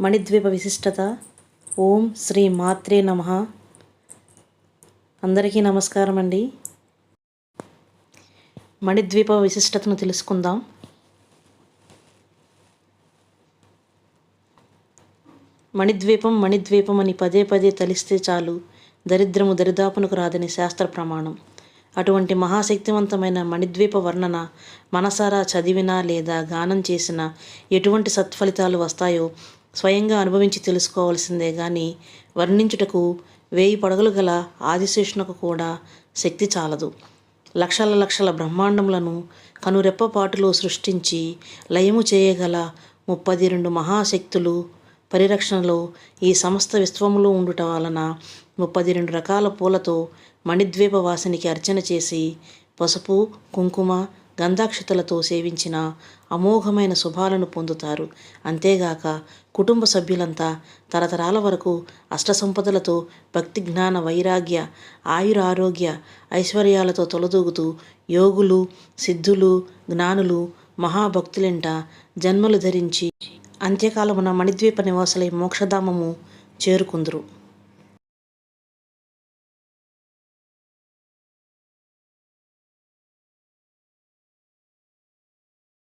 మణిద్వీప విశిష్టత. ఓం శ్రీ మాత్రే నమ. అందరికీ నమస్కారం అండి మణిద్వీప విశిష్టతను తెలుసుకుందాం. మణిద్వీపం మణిద్వీపం అని పదే పదే తలిస్తే చాలు దరిద్రము దరిదాపునకు రాదని శాస్త్ర ప్రమాణం. అటువంటి మహాశక్తివంతమైన మణిద్వీప వర్ణన మనసారా చదివినా లేదా గానం చేసినా ఎటువంటి సత్ఫలితాలు వస్తాయో స్వయంగా అనుభవించి తెలుసుకోవాల్సిందే కానీ వర్ణించుటకు వేయి పడగలు గల ఆదిశేషునకు కూడా శక్తి చాలదు. లక్షల లక్షల బ్రహ్మాండములను కనురెప్పపాటులో సృష్టించి లయము చేయగల ముప్పది రెండు మహాశక్తులు పరిరక్షణలో ఈ సమస్త విశ్వములో ఉండుట వలన ముప్పది రెండు రకాల పూలతో మణిద్వీప వాసినికి అర్చన చేసి పసుపు కుంకుమ గంధాక్షతలతో సేవించిన అమోఘమైన శుభాలను పొందుతారు. అంతేగాక కుటుంబ సభ్యులంతా తరతరాల వరకు అష్టసంపదలతో భక్తి జ్ఞాన వైరాగ్య ఆయురారోగ్య ఐశ్వర్యాలతో తొలదూగుతూ యోగులు సిద్ధులు జ్ఞానులు మహాభక్తులింట జన్మలు ధరించి అంత్యకాలమున మణిద్వీప నివాసులై మోక్షధామము చేరుకుందురు.